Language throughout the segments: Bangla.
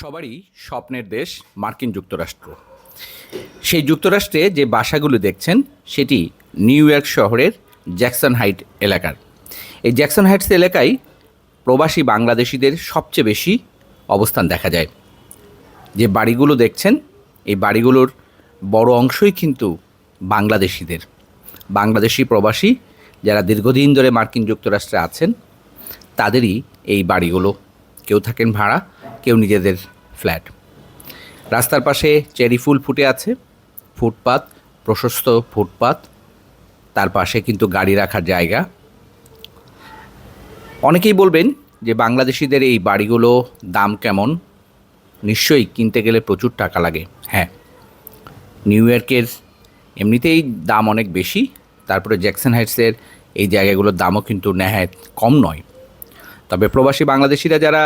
সবারই স্বপ্নের দেশ মার্কিন যুক্তরাষ্ট্র। সেই যুক্তরাষ্ট্রে যে বাসাগুলো দেখছেন, সেটি নিউ ইয়র্ক শহরের জ্যাকসন হাইট এলাকার। এই জ্যাকসন হাইটস এলাকায় প্রবাসী বাংলাদেশিদের সবচেয়ে বেশি অবস্থান দেখা যায়। যে বাড়িগুলো দেখছেন, এই বাড়িগুলোর বড় অংশই কিন্তু বাংলাদেশিদের। বাংলাদেশি প্রবাসী যারা দীর্ঘদিন ধরে মার্কিন যুক্তরাষ্ট্রে আছেন, তাদেরই এই বাড়িগুলো। কেউ থাকেন ভাড়া কেউ নিজেদের ফ্ল্যাট। রাস্তার পাশে চেরি ফুল ফুটে আছে, ফুটপাত, প্রশস্ত ফুটপাত, তার পাশে কিন্তু গাড়ি রাখার জায়গা। অনেকেই বলবেন যে বাংলাদেশিদের এই বাড়িগুলো দাম কেমন? নিশ্চয়ই কিনতে গেলে প্রচুর টাকা লাগে। হ্যাঁ নিউ ইয়র্কের এমনিতেই দাম অনেক বেশি, তারপরে জ্যাকসন হাইটসের এই জায়গাগুলোর দামও কিন্তু নেহায় কম নয়। তবে প্রবাসী বাংলাদেশিরা যারা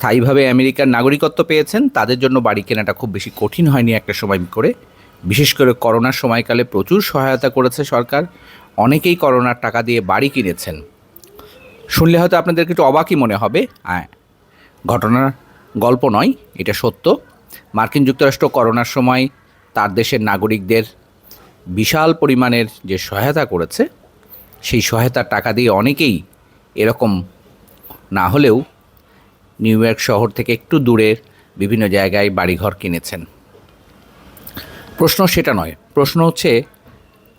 স্থায়ীভাবে আমেরিকার নাগরিকত্ব পেয়েছেন, তাদের জন্য বাড়ি কেনাটা খুব বেশি কঠিন হয়নি একটা সময় করে। বিশেষ করে করোনার সময়কালে প্রচুর সহায়তা করেছে সরকার। অনেকেই করোনার টাকা দিয়ে বাড়ি কিনেছেন। শুনলে হয়তো আপনাদেরকে একটু অবাকই মনে হবে। হ্যাঁ ঘটনার গল্প নয়, এটা সত্য। মার্কিন যুক্তরাষ্ট্র করোনার সময় তার দেশের নাগরিকদের বিশাল পরিমাণের যে সহায়তা করেছে, সেই সহায়তার টাকা দিয়ে অনেকেই এরকম না হলেও নিউ ইয়র্ক শহর থেকে একটু দূরের বিভিন্ন জায়গায় বাড়িঘর কিনেছেন। প্রশ্ন সেটা নয়। প্রশ্ন হচ্ছে,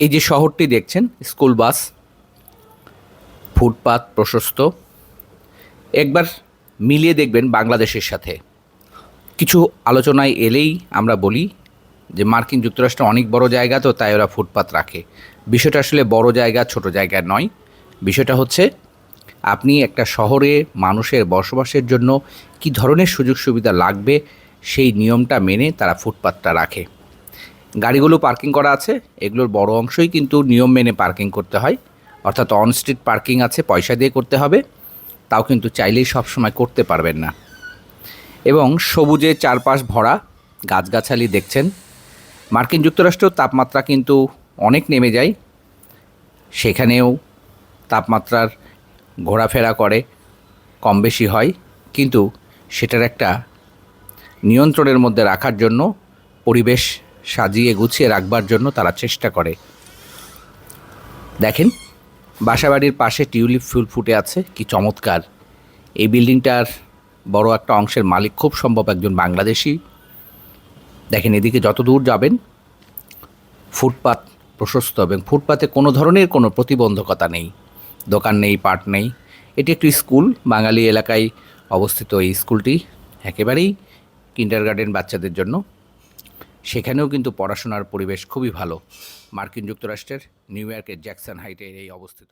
এই যে শহরটি দেখছেন, স্কুল বাস, ফুটপাত প্রশস্ত, একবার মিলিয়ে দেখবেন বাংলাদেশের সাথে। কিছু আলোচনায় এলেই আমরা বলি যে মার্কিন যুক্তরাষ্ট্র অনেক বড় জায়গা তো, তাই ওরা ফুটপাত রাখে। বিষয়টা আসলে বড় জায়গা, ছোট জায়গা নয়। বিষয়টা হচ্ছে আপনি একটা শহরে মানুষের বসবাসের জন্য কি ধরনের সুযোগ সুবিধা লাগবে সেই নিয়মটা মেনে তারা ফুটপাতটা রাখে। গাড়িগুলো পার্কিং করা আছে, এগুলোর বড় অংশই কিন্তু নিয়ম মেনে পার্কিং করতে হয়। অর্থাৎ অন স্ট্রিট পার্কিং আছে, পয়সা দিয়ে করতে হবে, তাও কিন্তু চাইলেই সবসময় করতে পারবেন না। এবং সবুজে চারপাশ ভরা, গাছগাছালি দেখছেন। মার্কিন যুক্তরাষ্ট্রের তাপমাত্রা কিন্তু অনেক নেমে যায়, সেখানেও তাপমাত্রার ঘোরাফেরা করে, কম বেশি হয়, কিন্তু সেটার একটা নিয়ন্ত্রণের মধ্যে রাখার জন্য, পরিবেশ সাজিয়ে গুছিয়ে রাখবার জন্য তারা চেষ্টা করে। দেখেন, বাসাবাড়ির পাশে টিউলিপ ফুল ফুটে আছে, কি চমৎকার। এই বিল্ডিংটার বড় একটা অংশের মালিক খুব সম্ভব একজন বাংলাদেশি। দেখেন, এদিকে যত দূর যাবেন, ফুটপাত প্রশস্ত এবং ফুটপাতে কোনো ধরনের কোনো প্রতিবন্ধকতা নেই। দোকান নেই, পাট নেই। এটি একটি স্কুল, বাঙালি এলাকায় অবস্থিত এই স্কুলটি একেবারেই কিন্ডার গার্ডেন বাচ্চাদের জন্য। সেখানেও কিন্তু পড়াশোনার পরিবেশ খুবই ভালো। মার্কিন যুক্তরাষ্ট্রের নিউ ইয়র্কের জ্যাকসন হাইটে এই অবস্থিত।